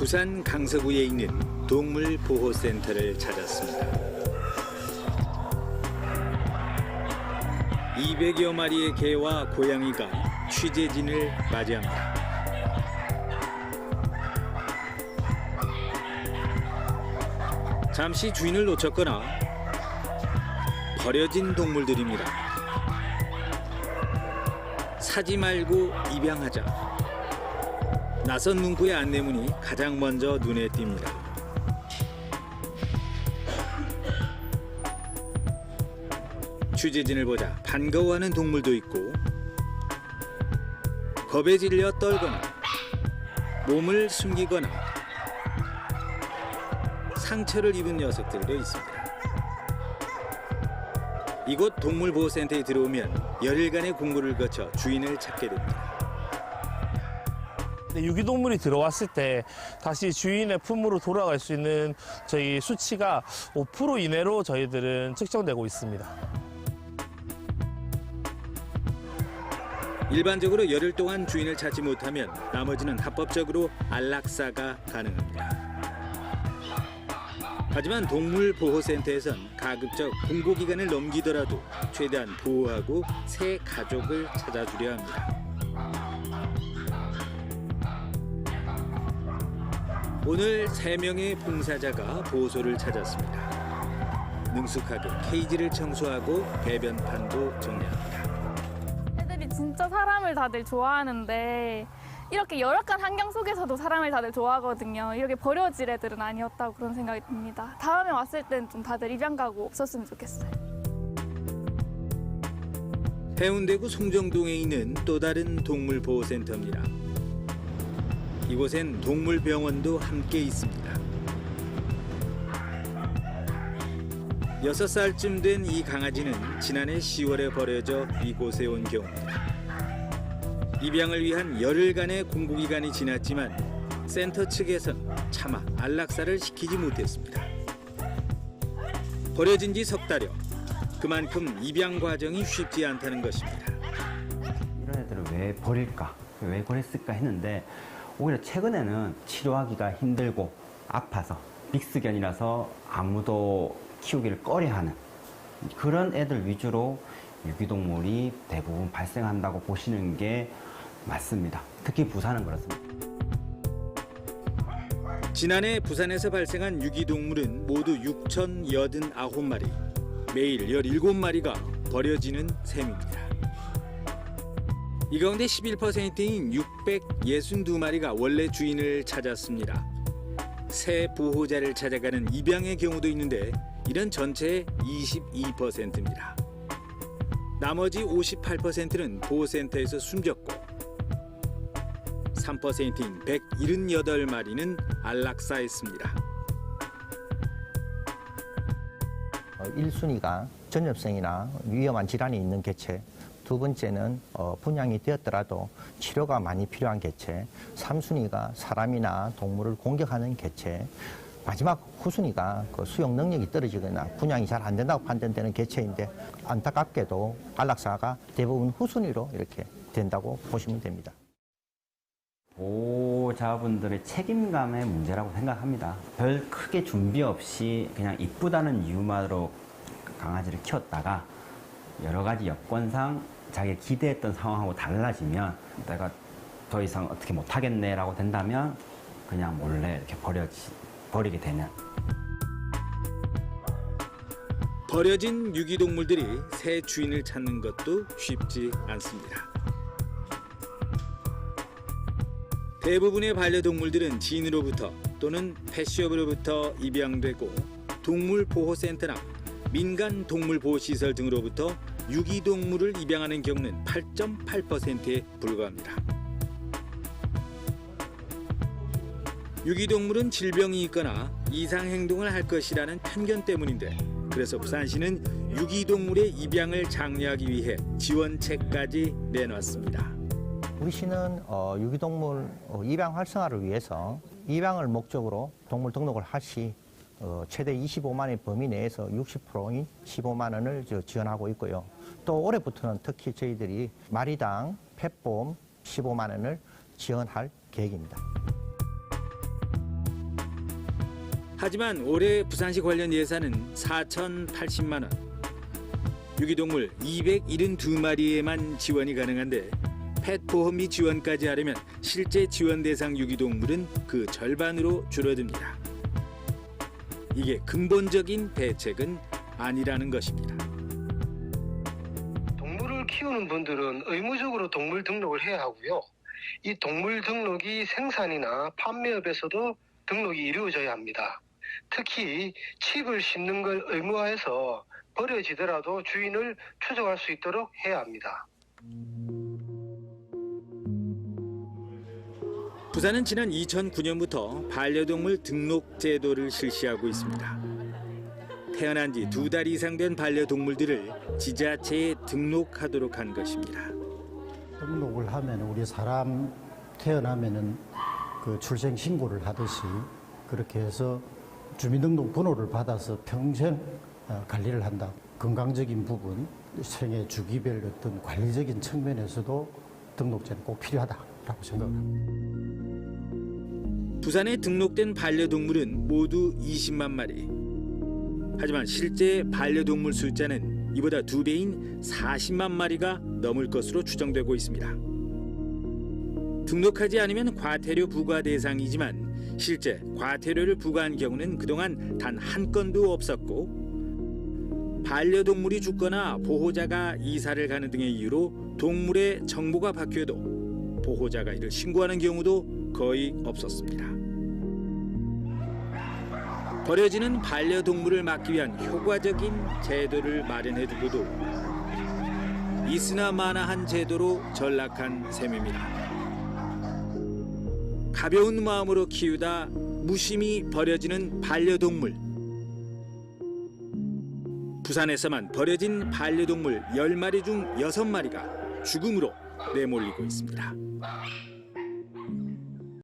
부산 강서구에 있는 동물보호센터를 찾았습니다. 200여 마리의 개와 고양이가 취재진을 맞이합니다. 잠시 주인을 놓쳤거나 버려진 동물들입니다. 사지 말고 입양하자. 낯선 문구의 안내문이 가장 먼저 눈에 띕니다. 취재진을 보자 반가워하는 동물도 있고 겁에 질려 떨거나 몸을 숨기거나 상처를 입은 녀석들도 있습니다. 이곳 동물보호센터에 들어오면 열흘간의 공부를 거쳐 주인을 찾게 됩니다. 유기동물이 들어왔을 때 다시 주인의 품으로 돌아갈 수 있는 저희 수치가 5% 이내로 저희들은 측정되고 있습니다. 일반적으로 열흘 동안 주인을 찾지 못하면 나머지는 합법적으로 안락사가 가능합니다. 하지만 동물보호센터에선 가급적 공고 기간을 넘기더라도 최대한 보호하고 새 가족을 찾아주려 합니다. 오늘 세 명의 봉사자가 보호소를 찾았습니다. 능숙하게 케이지를 청소하고 배변판도 정리합니다. 애들이 진짜 사람을 다들 좋아하는데 이렇게 열악한 환경 속에서도 사람을 다들 좋아하거든요. 이렇게 버려질 애들은 아니었다고 그런 생각이 듭니다. 다음에 왔을 땐좀 다들 입양 가고 없었으면 좋겠어요. 해운대구 송정동에 있는 또 다른 동물보호센터입니다. 이곳엔 동물병원도 함께 있습니다. 여섯 살쯤 된 이 강아지는 지난해 10월에 버려져 이곳에 온 경우입니다. 입양을 위한 열흘간의 공고기간이 지났지만 센터 측에선 차마 안락사를 시키지 못했습니다. 버려진 지 석 달여 그만큼 입양 과정이 쉽지 않다는 것입니다. 이런 애들을 왜 버릴까, 왜 그랬을까 했는데 오히려 최근에는 치료하기가 힘들고 아파서 믹스견이라서 아무도 키우기를 꺼려하는 그런 애들 위주로 유기동물이 대부분 발생한다고 보시는 게 맞습니다. 특히 부산은 그렇습니다. 지난해 부산에서 발생한 유기동물은 모두 6,089마리. 매일 17마리가 버려지는 셈입니다. 이 가운데 11%인 662마리가 원래 주인을 찾았습니다. 새 보호자를 찾아가는 입양의 경우도 있는데 이런 전체의 22%입니다. 나머지 58%는 보호센터에서 숨졌고 3%인 178마리는 안락사했습니다. 어, 1순위가 전염성이나 위험한 질환이 있는 개체, 두 번째는 어, 분양이 되었더라도 치료가 많이 필요한 개체, 3순위가 사람이나 동물을 공격하는 개체, 마지막 후순위가 그 수용 능력이 떨어지거나 분양이 잘 안 된다고 판단되는 개체인데 안타깝게도 안락사가 대부분 후순위로 이렇게 된다고 보시면 됩니다. 보호자분들의 책임감의 문제라고 생각합니다. 별 크게 준비 없이 그냥 이쁘다는 이유만으로 강아지를 키웠다가 여러 가지 여건상 자기가 기대했던 상황하고 달라지면 내가 더 이상 어떻게 못하겠네라고 된다면 그냥 몰래 이렇게 버려지, 버리게 되는 버려진 유기동물들이 새 주인을 찾는 것도 쉽지 않습니다. 대부분의 반려동물들은 지인으로부터 또는 펫숍으로부터 입양되고 동물보호센터나 민간 동물보호시설 등으로부터 유기동물을 입양하는 경우는 8.8%에 불과합니다. 유기동물은 질병이 있거나 이상 행동을 할 것이라는 편견 때문인데 그래서 부산시는 유기동물의 입양을 장려하기 위해 지원책까지 내놨습니다. 우리 시는 어, 유기동물 어, 입양 활성화를 위해서 입양을 목적으로 동물 등록을 할시 어, 최대 25만 의 범위 내에서 60%인 15만 원을 저 지원하고 있고요. 또 올해부터는 특히 저희들이 마리당 펫보험 15만 원을 지원할 계획입니다. 하지만 올해 부산시 관련 예산은 4,080만 원. 유기동물 272마리에만 지원이 가능한데 펫 보험비 지원까지 하려면 실제 지원 대상 유기동물은 그 절반으로 줄어듭니다. 이게 근본적인 대책은 아니라는 것입니다. 동물을 키우는 분들은 의무적으로 동물 등록을 해야 하고요. 이 동물 등록이 생산이나 판매업에서도 등록이 이루어져야 합니다. 특히 칩을 심는 걸 의무화해서 버려지더라도 주인을 추적할 수 있도록 해야 합니다. 부산은 지난 2009년부터 반려동물 등록 제도를 실시하고 있습니다. 태어난 지 두 달 이상 된 반려동물들을 지자체에 등록하도록 한 것입니다. 등록을 하면 우리 사람 태어나면은 그 출생 신고를 하듯이 그렇게 해서 주민등록 번호를 받아서 평생 어, 관리를 한다. 건강적인 부분, 생애 주기별 어떤 관리적인 측면에서도 등록제는 꼭 필요하다라고 생각합니다. 부산에 등록된 반려동물은 모두 20만 마리. 하지만 실제 반려동물 숫자는 이보다 두 배인 40만 마리가 넘을 것으로 추정되고 있습니다. 등록하지 않으면 과태료 부과 대상이지만 실제 과태료를 부과한 경우는 그동안 단 한 건도 없었고 반려동물이 죽거나 보호자가 이사를 가는 등의 이유로 동물의 정보가 바뀌어도 보호자가 이를 신고하는 경우도 거의 없었습니다. 버려지는 반려동물을 막기 위한 효과적인 제도를 마련해 두고도 있으나 마나한 제도로 전락한 셈입니다. 가벼운 마음으로 키우다 무심히 버려지는 반려동물. 부산에서만 버려진 반려동물 10마리 중 6마리가 죽음으로 내몰리고 있습니다.